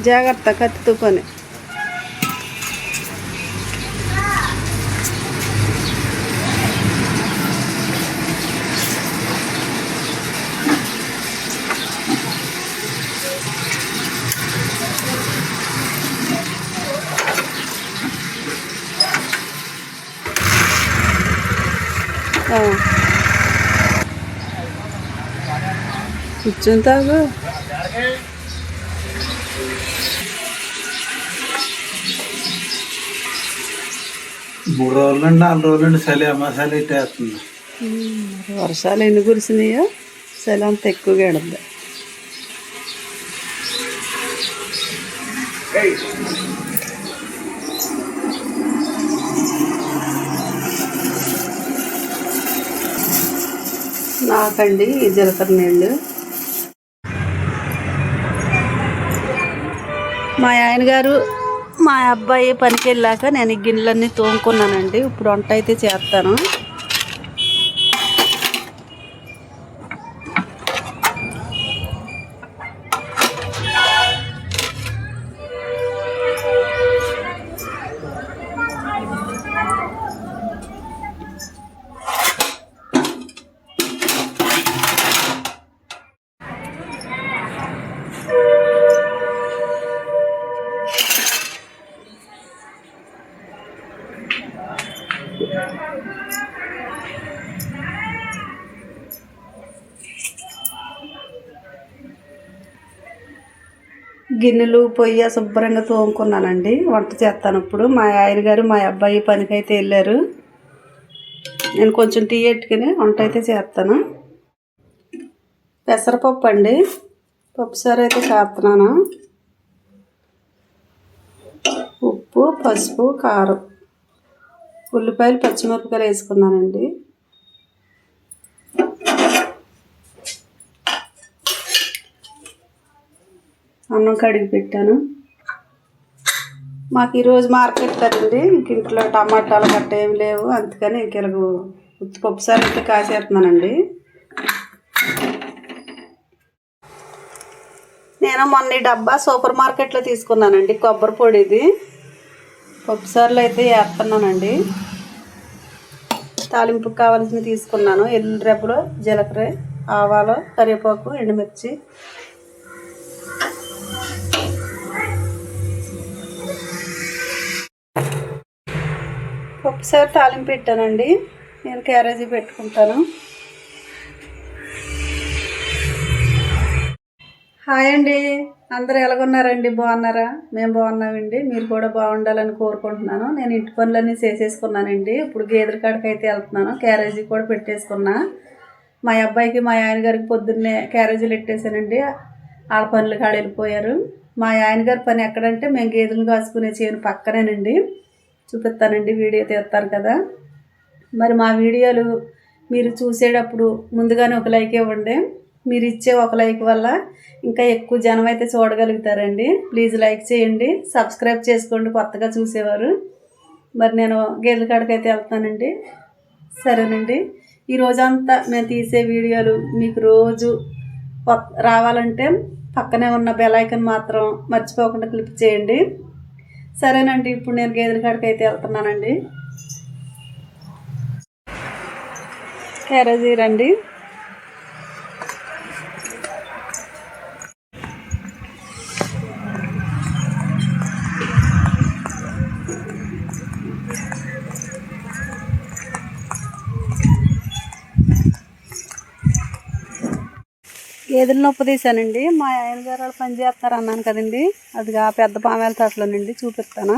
జాగ్రత్త కత్తితో పని కూర్చుంటావు మూడు రోజులు నుండి నాలుగు రోజులు నుండి చలి అమ్మ చలి ఇట్టేస్తుంది వర్షాలు ఎన్ని కురిసినాయో చలి అంత ఎక్కువగా ఎడద్ది నాకండి ఈ జీలకర్ర నీళ్ళు. మా ఆయన గారు మా అబ్బాయి పనికి వెళ్ళాక నేను ఈ గిన్నెలన్నీ తోముకున్నానండి. ఇప్పుడు వంట అయితే చేస్తాను. గిన్నెలు పొయ్యి శుభ్రంగా తోముకున్నానండి. వంట చేస్తాను ఇప్పుడు మా ఆయన గారు మా అబ్బాయి పనికి అయితే వెళ్ళారు. నేను కొంచెం టీ ఎట్టుకుని వంట అయితే చేస్తాను. పెసరపప్పు అండి. పప్పుసారు అయితే చేస్తున్నాను. ఉప్పు పసుపు కారం. ఉల్లిపాయలు పచ్చిమిరపకాయలు వేసుకున్నానండి. అన్నం కడిగి పెట్టాను. మాకు ఈరోజు మార్కెట్ కదండి ఇంక ఇంట్లో టమాటాలు గట్ట ఏమి లేవు. అందుకని ఇంక ఇలాగ ఉత్తిపప్పు సార్ అయితే కాసేస్తున్నానండి. నేను మొన్న ఈ డబ్బా సూపర్ మార్కెట్లో తీసుకున్నానండి కొబ్బరి పొడిది. పప్పుసార్లు అయితే వేస్తున్నానండి. తాలింపుకి కావాల్సినవి తీసుకున్నాను. ఎల్లుల్లి రెబ్బలు జీలకర్ర ఆవాలు కరివేపాకు ఎండుమిర్చి ఒకసారి తాలింపు పెట్టానండి. నేను క్యారేజీ పెట్టుకుంటాను. హాయ్ అండి. అందరూ ఎలాగున్నారండి? బాగున్నారా? మేము బాగున్నామండి. మీరు కూడా బాగుండాలని కోరుకుంటున్నాను. నేను ఇంటి పనులన్నీ చేసేసుకున్నానండి. ఇప్పుడు గేదెల కాడికి అయితే వెళ్తున్నాను. క్యారేజీ కూడా పెట్టేసుకున్నా. మా అబ్బాయికి మా ఆయన గారికి పొద్దున్నే క్యారేజీలు పెట్టేశానండి. ఆడ పనులు కాడ వెళ్ళిపోయారు. మా ఆయన గారి పని ఎక్కడంటే మేము గేదెలు కాసుకునే చేను పక్కనేనండి. చూపిస్తానండి వీడియో తీస్తాను కదా. మరి మా వీడియోలు మీరు చూసేటప్పుడు ముందుగానే ఒక లైక్ ఇవ్వండి. మీరు ఇచ్చే ఒక లైక్ వల్ల ఇంకా ఎక్కువ జనం అయితే చూడగలుగుతారండి. ప్లీజ్ లైక్ చేయండి సబ్స్క్రైబ్ చేసుకోండి కొత్తగా చూసేవారు. మరి నేను గేదెల కాడికి అయితే వెళ్తానండి. సరేనండి. ఈ రోజంతా నేను తీసే వీడియోలు మీకు రోజు కొత్త- రావాలంటే పక్కనే ఉన్న బెల్ మాత్రం మర్చిపోకుండా క్లిక్ చేయండి. సరేనండి ఇప్పుడు నేను గేదెల కాడికి అయితే వెళ్తున్నానండి. క్యారేజీ రండి. గేదెలు నొప్పి తీసానండి మా ఆయన గారు వాళ్ళు పని చేస్తారు అన్నాను కదండి. అది ఆ పెద్ద పామేల తోటలోనండి చూపిస్తాను.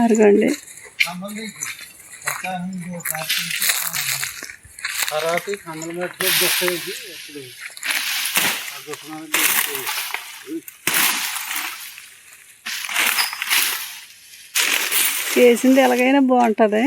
అరగండి. తర్వాత కమ్మల మెట్లు దొక్కేసి అప్పుడు ఆ దుకాణానికి చేసింది ఎలాగైనా బాగుంటుంది.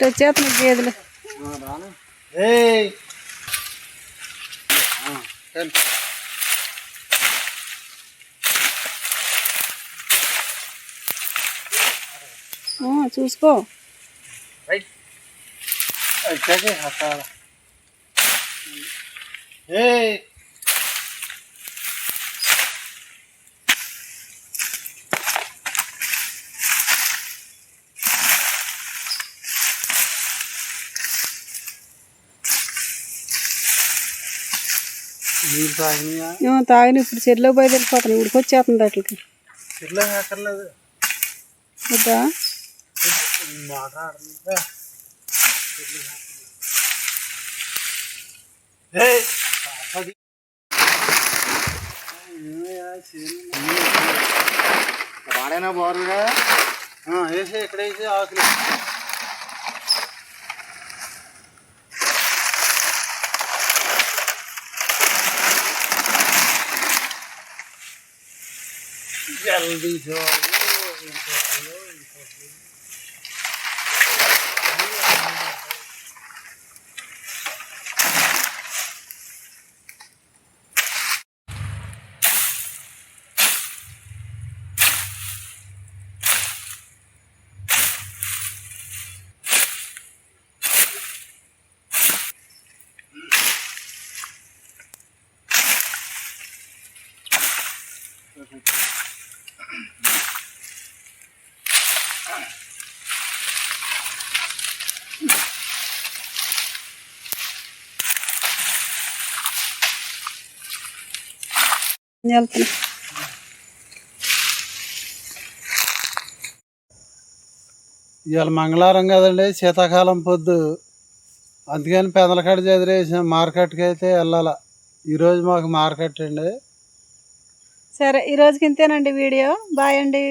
ఇటు వచ్చేస్తున్నాయి గేదెలు చూసుకో రైట్ తాగిన ఇప్పుడు చెరులో పోయి వెళ్ళిపోతాను ఇక్కడికి వచ్చేస్తుంది అట్లకి. వాడైనా బారుగా వేసి ఇక్కడ వేసి ఆకులు. जल्दी से Thank you. వెళ్తున్నా ఇవాళ మంగళవారం కదండి శీతాకాలం పొద్దు. అందుకని పెదలకాడ చదివేసాం మార్కెట్కి అయితే వెళ్ళాల. ఈరోజు మాకు మార్కెట్ అండి. సరే ఈ రోజుకి ఇంతేనండి వీడియో. బాయ్ అండి.